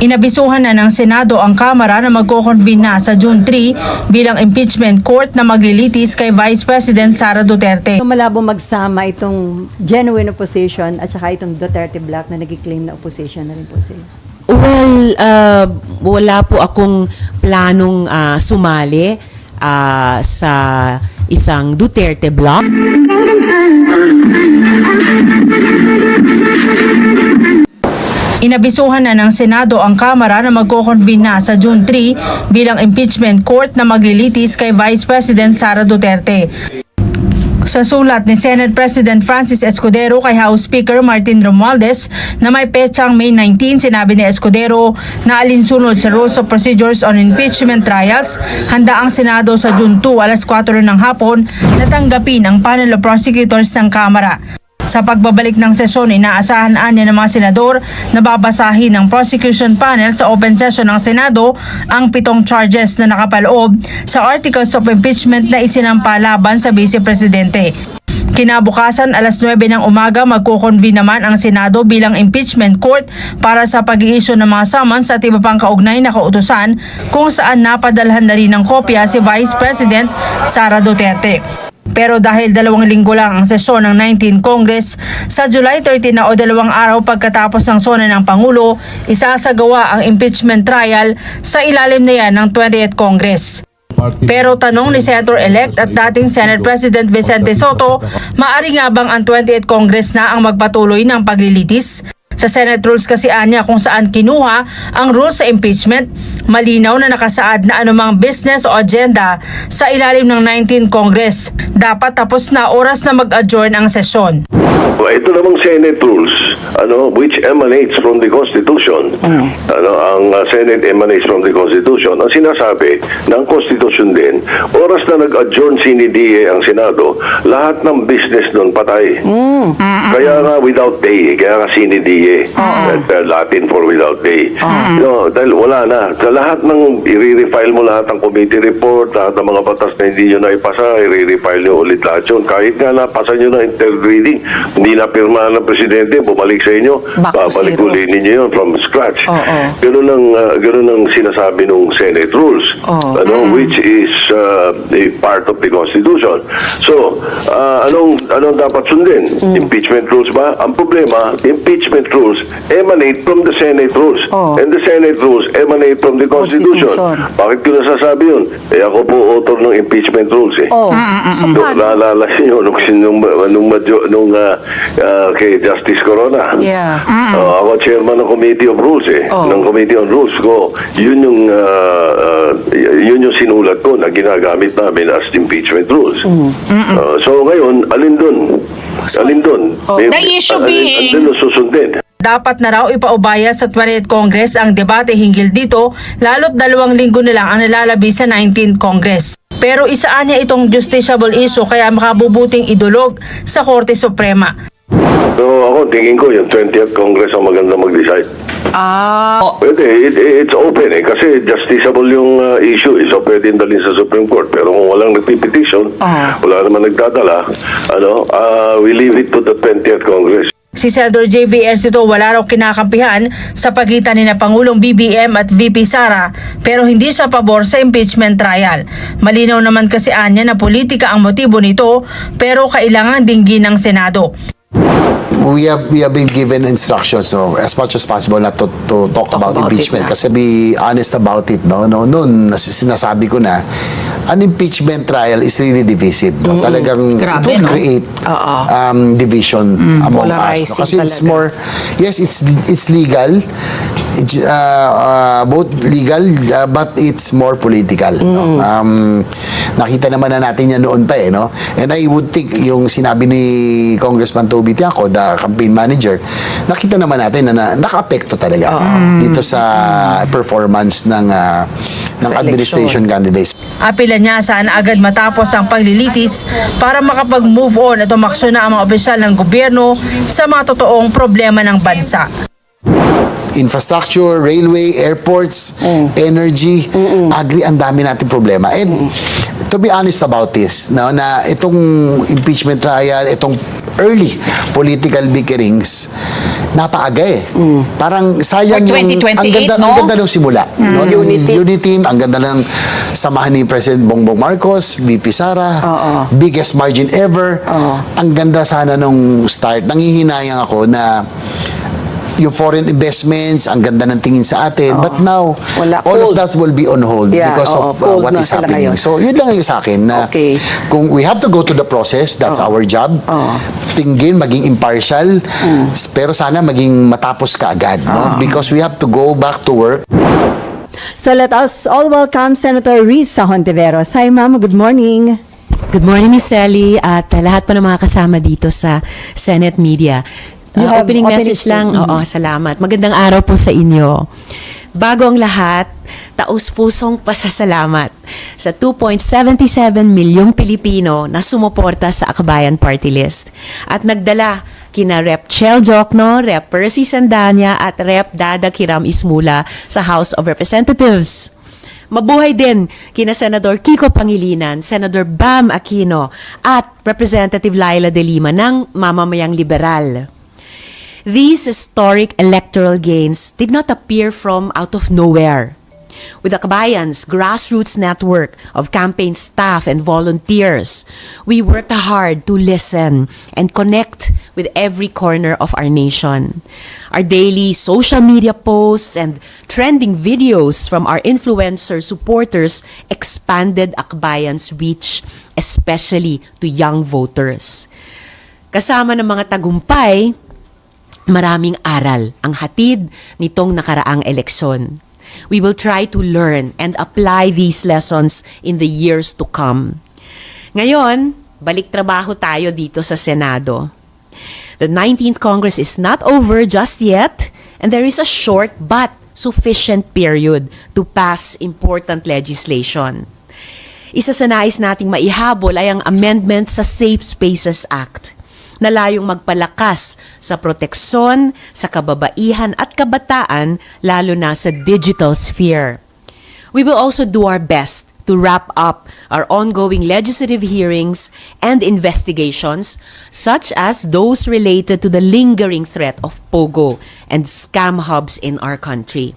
Inabisuhan na ng Senado ang Kamara na magkoconvene na sa June 3 bilang impeachment court na maglilitis kay Vice President Sara Duterte. Malabo magsama itong genuine opposition at saka itong Duterte Black na nag-claim na opposition na rin po sila. Well, uh, wala po akong planong ah, sumali ah, sa isang Duterte block. Inabisuhan na ng Senado ang Kamara na magkoconvene na sa June 3 bilang impeachment court na maglilitis kay Vice President Sara Duterte. Sa sulat ni Senate President Francis Escudero kay House Speaker Martin Romualdez na may petsang May 19, sinabi ni Escudero na alinsunod sa Rules of Procedures on Impeachment Trials, handa ang Senado sa June 2 alas 4 ng hapon na tanggapin ang panel of prosecutors ng Kamara. Sa pagbabalik ng sesyon, inaasahan anya ng mga senador na babasahin ng prosecution panel sa open session ng Senado ang pitong charges na nakapaloob sa articles of impeachment na isinampa laban sa Vice Presidente. Kinabukasan alas 9 ng umaga magkukonvene naman ang Senado bilang impeachment court para sa pag-iisyo ng mga summons at iba pang kaugnay na kautusan kung saan napadalhan na rin ng kopya si Vice President Sara Duterte. Pero dahil dalawang linggo lang ang sesyon ng 19 Congress, sa July 13 na o dalawang araw pagkatapos ng sona ng Pangulo, isasagawa ang impeachment trial sa ilalim na yan ng 20th Congress. Pero tanong ni Senator-elect at dating Senate President Vicente Soto, maari nga bang ang 28th Congress na ang magpatuloy ng paglilitis? Sa Senate rules kasi anya kung saan kinuha ang rules sa impeachment, malinaw na nakasaad na anumang business o agenda sa ilalim ng 19 Congress. Dapat tapos na oras na mag-adjourn ang sesyon. Ito namang Senate rules, ano, which emanates from the Constitution. Ano, ang uh, Senate emanates from the Constitution. Ang sinasabi ng Constitution din, oras na nag-adjourn sine die ang Senado, lahat ng business doon patay. Kaya nga without day, kaya nga sine die. That, uh, Latin for without day. No, dahil wala na. Sa lahat ng i-refile mo lahat ng committee report, lahat ng mga batas na hindi nyo na ipasa, i-refile nyo ulit lahat yun. Kahit nga napasa nyo na third reading, hindi na pirmahan ng presidente, bumalik sa inyo, Back babalik ulit ninyo yun from scratch. Oo. Ganun ang, uh, ganun ang sinasabi ng Senate rules, Oo. ano, which is uh, a part of the Constitution. So, uh, anong, anong dapat sundin? Mm. Impeachment rules ba? Ang problema, impeachment rules emanate from the Senate rules. Oo. And the Senate rules emanate from the Constitution. Constitution. Bakit ko nasasabi yun? Eh ako po author ng impeachment rules eh. Oh, so Nung paano? naalala niyo nung nung nung, nung ah, ah, kay Justice Corona. Yeah. Oh, ako chairman ng Committee of Rules eh. Oh. Ng Committee on Rules ko. Yun yung ah, y- yun yung sinulat ko na ginagamit namin as impeachment rules. Ah, so ngayon, alin dun? Alin dun? Oh. Eh, The issue alin- being- alin ang susundin? Dapat na raw ipaubaya sa 20th Congress ang debate hinggil dito lalo't dalawang linggo na lang ang nalalabi sa 19th Congress. Pero isaan niya itong justiciable issue kaya makabubuting idulog sa Korte Suprema. So ako, tingin ko yung 20th Congress ang maganda mag-decide. Ah, Pwede, it, it's open eh. Kasi justiciable yung uh, issue eh. So pwede dalhin sa Supreme Court. Pero kung walang nagpipetition, Ah. wala naman nagdadala, ano, uh, we leave it to the 20th Congress. Si Senador J.V. Ercito wala raw kinakampihan sa pagitan ni na Pangulong BBM at VP Sara pero hindi siya pabor sa impeachment trial. Malinaw naman kasi anya na politika ang motibo nito pero kailangan dinggin ng Senado. we have we have been given instructions so as much as possible not to, to talk, about, about it impeachment na. kasi be honest about it no no noon nas- sinasabi ko na an impeachment trial is really divisive no talagang Grabe, it will no? create Oo. um, division among us no? polarizing kasi it's talaga. more yes it's it's legal it's, uh, uh, both legal uh, but it's more political no? um, nakita naman na natin yan noon pa eh no and I would think yung sinabi ni Congressman Toby Tiaco the campaign manager nakita naman natin na, na naka-apekto talaga dito sa performance ng uh, ng Sa administration candidates Apila niya sana agad matapos ang paglilitis para makapag-move on at umaksyon na ang mga opisyal ng gobyerno sa mga totoong problema ng bansa. infrastructure, railway, airports, energy, agri, ang dami natin problema. And to be honest about this, no, na itong impeachment trial, itong early political bickerings, napaaga eh. Parang sayang For yung... 2028, ang ganda, no? Ang ganda ng simula. no? Unity. Unity, ang ganda ng samahan ni President Bongbong Marcos, VP Sara, Oo. biggest margin ever. Oo. Ang ganda sana nung start. Nangihinayang ako na yung foreign investments, ang ganda ng tingin sa atin. But now, Wala, all of cold. that will be on hold Yeah, because oo, of uh, cold what na is sila happening. ngayon. So, yun lang yung sa akin na Okay. kung we have to go to the process, that's our job. Oo. Tinggin, maging impartial, Mm. pero sana maging matapos ka agad. No? Because we have to go back to work. So let us all welcome Senator Risa Hontiveros. Hi ma'am, good morning. Good morning, Miss Sally, at uh, lahat po ng mga kasama dito sa Senate Media. You Uh, opening opening message lang. statement. Oo, salamat. Magandang araw po sa inyo. Bago ang lahat, taus-pusong pasasalamat sa 2.77 milyong Pilipino na sumuporta sa Akabayan Party List at nagdala kina Rep. Chel Jokno, Rep. Percy Sandanya at Rep. Dada Kiram Ismula sa House of Representatives. Mabuhay din kina Senador Kiko Pangilinan, Senador Bam Aquino at Representative Laila De Lima ng Mamamayang Liberal. These historic electoral gains did not appear from out of nowhere. With the Kabayan's grassroots network of campaign staff and volunteers, we worked hard to listen and connect with every corner of our nation. Our daily social media posts and trending videos from our influencer supporters expanded Akbayan's reach, especially to young voters. Kasama ng mga tagumpay, maraming aral ang hatid nitong nakaraang eleksyon. We will try to learn and apply these lessons in the years to come. Ngayon, balik trabaho tayo dito sa Senado. The 19th Congress is not over just yet, and there is a short but sufficient period to pass important legislation. Isa sa nais nating maihabol ay ang amendment sa Safe Spaces Act na layong magpalakas sa proteksyon sa kababaihan at kabataan lalo na sa digital sphere. We will also do our best to wrap up our ongoing legislative hearings and investigations, such as those related to the lingering threat of POGO and scam hubs in our country.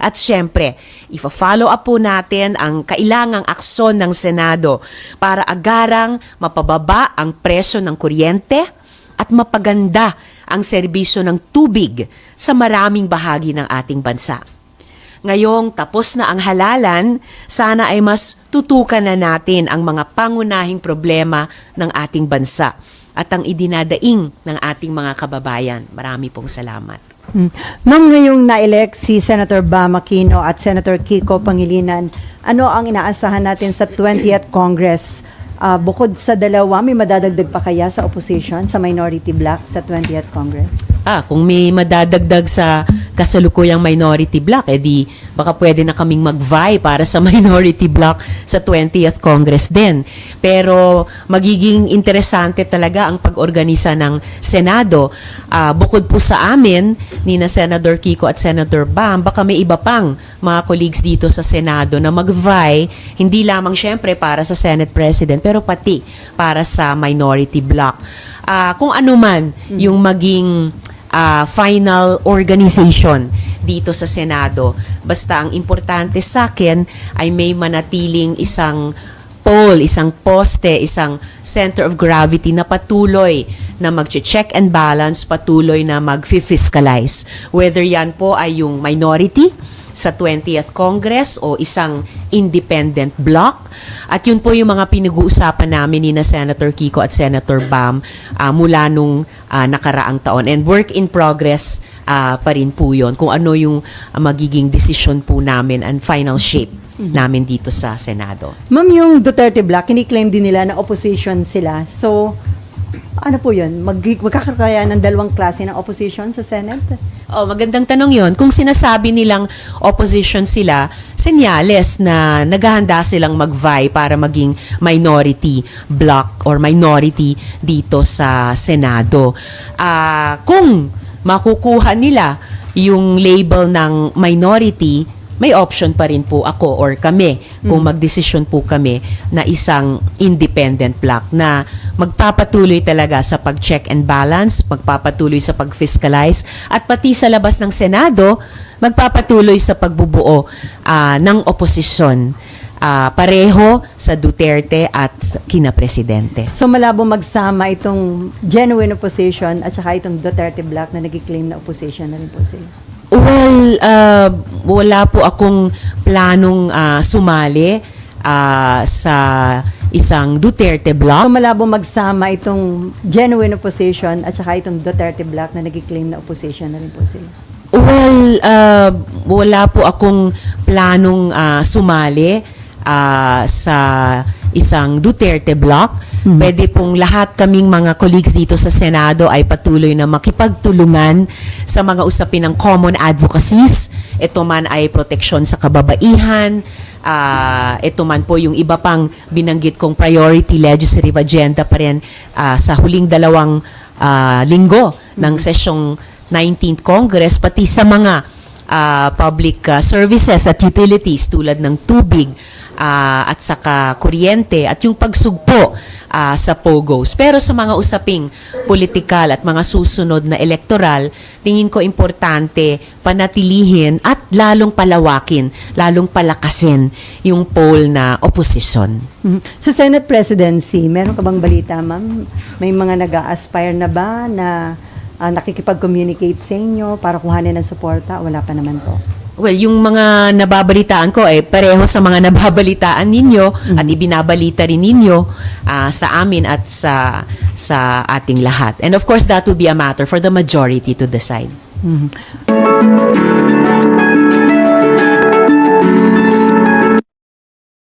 At syempre, ifa-follow up po natin ang kailangang akson ng Senado para agarang mapababa ang presyo ng kuryente at mapaganda ang serbisyo ng tubig sa maraming bahagi ng ating bansa. Ngayong tapos na ang halalan, sana ay mas tutukan na natin ang mga pangunahing problema ng ating bansa at ang idinadaing ng ating mga kababayan. Marami pong salamat. Hmm. Ma'am, ngayong na-elect si Senator Bam Aquino at Senator Kiko Pangilinan, ano ang inaasahan natin sa 20th Congress? Ah, bukod sa dalawa, may madadagdag pa kaya sa opposition, sa minority bloc sa 20th Congress? Ah, kung may madadagdag sa kasalukuyang minority block, edi baka pwede na kaming mag-vie para sa minority block sa 20th Congress din. Pero magiging interesante talaga ang pag-organisa ng Senado. Ah, bukod po sa amin, ni na Senator Kiko at Senator Bam, baka may iba pang mga colleagues dito sa Senado na mag-vie, hindi lamang syempre para sa Senate President, pero pati para sa minority block. Ah, kung ano man yung maging ah, final organization dito sa Senado. Basta ang importante sa akin ay may manatiling isang pole, isang poste, isang center of gravity na patuloy na mag-check and balance, patuloy na mag-fiscalize. Whether yan po ay yung minority sa 20th Congress o isang independent block. At yun po yung mga pinag-uusapan namin ni na Senator Kiko at Senator Bam ah, mula nung ah, nakaraang taon. And work in progress ah, pa rin po yun kung ano yung ah, magiging decision po namin and final shape namin dito sa Senado. Ma'am, yung Duterte bloc, kiniklaim din nila na opposition sila. So, ano po yun? Mag magkakakaya ng dalawang klase ng opposition sa Senate? Oh, magandang tanong 'yon. Kung sinasabi nilang opposition sila, senyales na naghahanda silang mag-vie para maging minority block or minority dito sa Senado. Ah, kung makukuha nila yung label ng minority, may option pa rin po ako or kami kung magdesisyon po kami na isang independent block na magpapatuloy talaga sa pag-check and balance, magpapatuloy sa pag-fiscalize at pati sa labas ng Senado, magpapatuloy sa pagbubuo ah, ng oposisyon ah, pareho sa Duterte at kina Presidente. So malabo magsama itong genuine opposition at saka itong Duterte Black na nag-claim na opposition na rin po sila. Well, uh, wala po akong planong ah, sumali ah, sa isang Duterte So block. malabo magsama itong genuine opposition at saka itong Duterte Black na nag-claim na opposition na rin po sila. Well, uh, wala po akong planong ah, sumali ah, sa isang Duterte block. Pwede pong lahat kaming mga colleagues dito sa Senado ay patuloy na makipagtulungan sa mga usapin ng common advocacies. Ito man ay proteksyon sa kababaihan, ah, ito man po yung iba pang binanggit kong priority legislative agenda pa rin ah, sa huling dalawang ah, linggo ng sesyong 19th Congress, pati sa mga ah, public ah, services at utilities tulad ng tubig ah, at saka kuryente at yung pagsugpo ah, sa POGOs. Pero sa mga usaping politikal at mga susunod na elektoral, tingin ko importante panatilihin at lalong palawakin, lalong palakasin yung poll na oposisyon. Mhm. Sa Senate presidency, meron ka bang balita, ma'am? May mga nag aspire na ba na ah, nakikipag-communicate sa inyo para kuhanin ng suporta? Wala pa naman to. Well, yung mga nababalitaan ko eh pareho sa mga nababalitaan ninyo at ibinabalita rin ninyo ah, sa amin at sa sa ating lahat. And of course, that will be a matter for the majority to decide. Mhm.